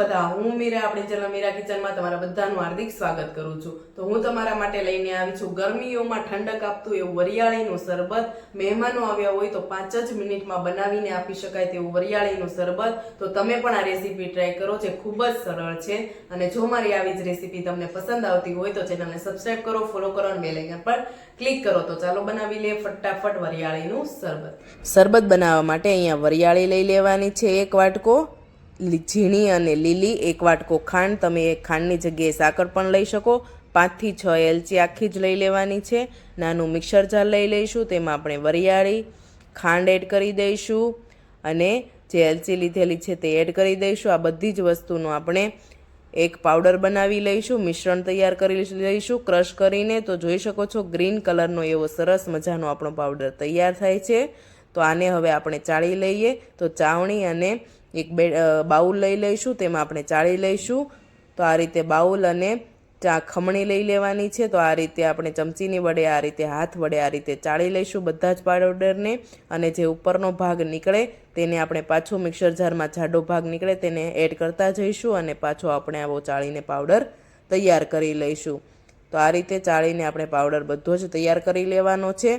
બધા, હું મીરા, આપણી ચેનલ મીરા કિચનમાં તમારા બધાનું હાર્દિક સ્વાગત કરું છું. તો હું તમારા માટે લઈને આવી છું ગરમીઓમાં ઠંડક આપતું એવું વરિયાળીનું શરબત. મહેમાનો આવ્યા હોય તો પાંચ જ મિનિટમાં બનાવીને આપી શકાય તેવું વરિયાળીનું શરબત. તો તમે પણ આ રેસીપી ટ્રાય કરો, જે ખૂબ જ સરળ છે. અને જો મારી આવી જ રેસીપી તમને પસંદ આવતી હોય તો ચેનલને સબસ્ક્રાઈબ કરો, ફોલો કરો અને બેલ પર ક્લિક કરો. તો ચાલો બનાવી લે ફટાફટ વરિયાળીનું શરબત. શરબત બનાવવા માટે અહીંયા વરિયાળી લઈ લેવાની છે એક વાટકો. ઝીણી અને લીલી એક વાટકો ખાંડ. તમે એ ખાંડની જગ્યાએ સાકર પણ લઈ શકો. પાંચથી છ એલચી આખી જ લઈ લેવાની છે. નાનું મિક્સર જાર લઈ લઈશું. તેમાં આપણે વરિયાળી, ખાંડ એડ કરી દઈશું અને જે એલચી લીધેલી છે તે એડ કરી દઈશું. આ બધી જ વસ્તુનો આપણે એક પાવડર બનાવી લઈશું. મિશ્રણ તૈયાર કરી લઈશું. ક્રશ કરીને તો જોઈ શકો છો ગ્રીન કલરનો એવો સરસ મજાનો આપણો પાવડર તૈયાર થાય છે. તો આને હવે આપણે ચાળી લઈએ. તો ચાવણી અને એક બે બાઉલ લઈ લઈશું, તેમાં આપણે ચાળી લઈશું. તો આ રીતે બાઉલ અને ચા ખમણી લઈ લેવાની છે. તો આ રીતે આપણે ચમચીની વડે, આ રીતે હાથ વડે આ રીતે ચાળી લઈશું બધા જ પાવડરને. અને જે ઉપરનો ભાગ નીકળે તેને આપણે પાછો મિક્સર જારમાં જાડો ભાગ નીકળે તેને એડ કરતા જઈશું અને પાછો આપણે આવો ચાળીને પાવડર તૈયાર કરી લઈશું. તો આ રીતે ચાળીને આપણે પાવડર બધો જ તૈયાર કરી લેવાનો છે.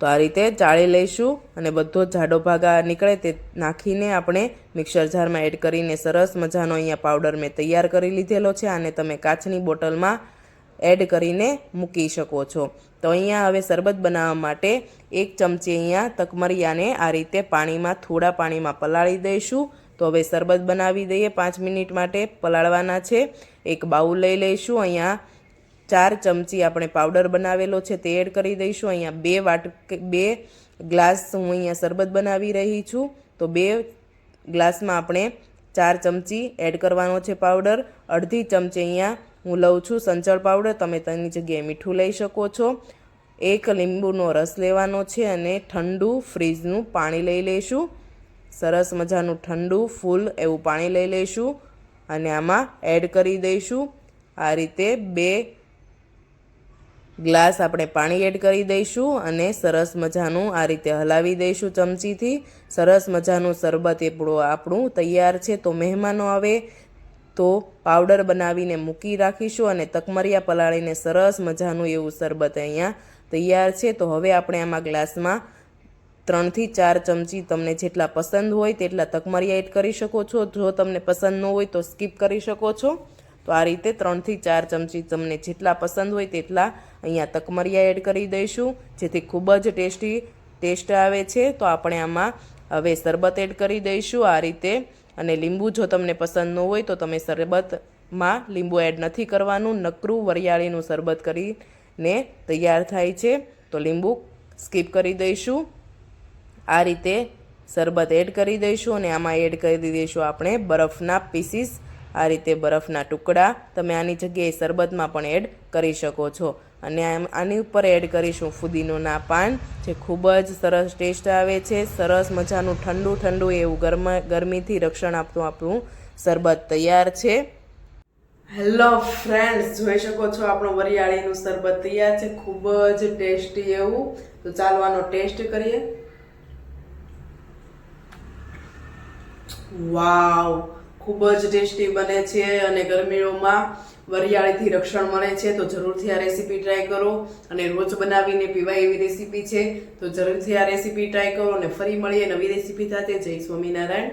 તો આ રીતે ચાળી લઈશું અને બધો જાડો ભાગ નીકળે તે નાખીને આપણે મિક્સર જારમાં એડ કરીને સરસ મજાનો અહીંયા પાવડર મેં તૈયાર કરી લીધેલો છે આને તમે કાચની બોટલમાં એડ કરીને મૂકી શકો છો. તો અહીંયા હવે શરબત બનાવવા માટે એક ચમચી અહીંયા તકમરિયાને આ રીતે પાણીમાં થોડા પાણીમાં પલાળી દઈશું. તો હવે શરબત બનાવી દઈએ પાંચ મિનિટ માટે પલાળવાના છે. એક બાઉલ લઈ લઈશું અહીંયા. ચાર ચમચી આપણે પાવડર બનાવેલો છે તે એડ કરી દઈશું. અહીંયા બે વાટ બે ગ્લાસ હું અહીંયા શરબત બનાવી રહી છું. તો બે ગ્લાસમાં આપણે ચાર ચમચી એડ કરવાનો છે પાવડર અડધી ચમચી અહીંયા હું લઉં છું સંચળ પાવડર તમે તેની જગ્યાએ મીઠું લઈ શકો છો. એક લીંબુનો રસ લેવાનો છે અને ઠંડુ ફ્રીજનું પાણી લઈ લઈશું. સરસ મજાનું ઠંડુ, ફૂલ એવું પાણી લઈ લઈશું. અને આમાં એડ કરી દઈશું. આ રીતે બે ગ્લાસ આપણે પાણી એડ કરી દઈશું અને સરસ મજાનું આ રીતે હલાવી દઈશું ચમચીથી. સરસ મજાનું શરબત આપણું આપણું તૈયાર છે. તો મહેમાનો આવે તો પાવડર બનાવીને મૂકી રાખીશું અને તકમરિયા પલાળીને સરસ મજાનું એવું શરબત અહીંયા તૈયાર છે. તો હવે આપણે આમાં ગ્લાસમાં ત્રણથી ચાર ચમચી તમને જેટલા પસંદ હોય તેટલા તકમરિયા એડ કરી શકો છો. જો તમને પસંદ ન હોય તો સ્કીપ કરી શકો છો. તો આ રીતે ત્રણથી ચાર ચમચી તમને જેટલા પસંદ હોય તેટલા અહીંયા તકમરિયા એડ કરી દઈશું. જેથી ખૂબ જ ટેસ્ટી ટેસ્ટ આવે છે. તો આપણે આમાં હવે શરબત એડ કરી દઈશું આ રીતે. અને લીંબુ જો તમને પસંદ ન હોય તો તમે શરબતમાં લીંબુ એડ નથી કરવાનું. નકરું વરિયાળીનું શરબત કરીને તૈયાર થાય છે. તો લીંબુ સ્કીપ કરી દઈશું. આ રીતે શરબત એડ કરી દઈશું અને આમાં એડ કરી દઈશું આપણે બરફના પીસીસ. આ રીતે બરફના ટુકડા તમે આની જગ્યાએ શરબતમાં પણ એડ કરી શકો છો. અને આની ઉપર એડ કરીશું ફુદીનોના પાન જે ખૂબ જ સરસ ટેસ્ટ આવે છે. સરસ મજાનું ઠંડુ ઠંડુ એવું ગરમ ગરમીથી રક્ષણ આપતું આપણું શરબત તૈયાર છે. હેલો ફ્રેન્ડ્સ જોઈ શકો છો આપણું વરિયાળીનું શરબત તૈયાર છે. ખૂબ જ ટેસ્ટી એવું. તો ચાલો આનો ટેસ્ટ કરીએ. વાવ ખૂબ જ ટેસ્ટી બને છે અને ગરમીઓમાં વરિયાળીથી રક્ષણ મળે છે, તો જરૂરથી આ રેસીપી ટ્રાય કરો અને રોજ બનાવીને પીવાય એવી રેસીપી છે, તો જરૂરથી આ રેસીપી ટ્રાય કરો અને ફરી મળીએ નવી રેસીપી સાથે. જય સ્વામિનારાયણ.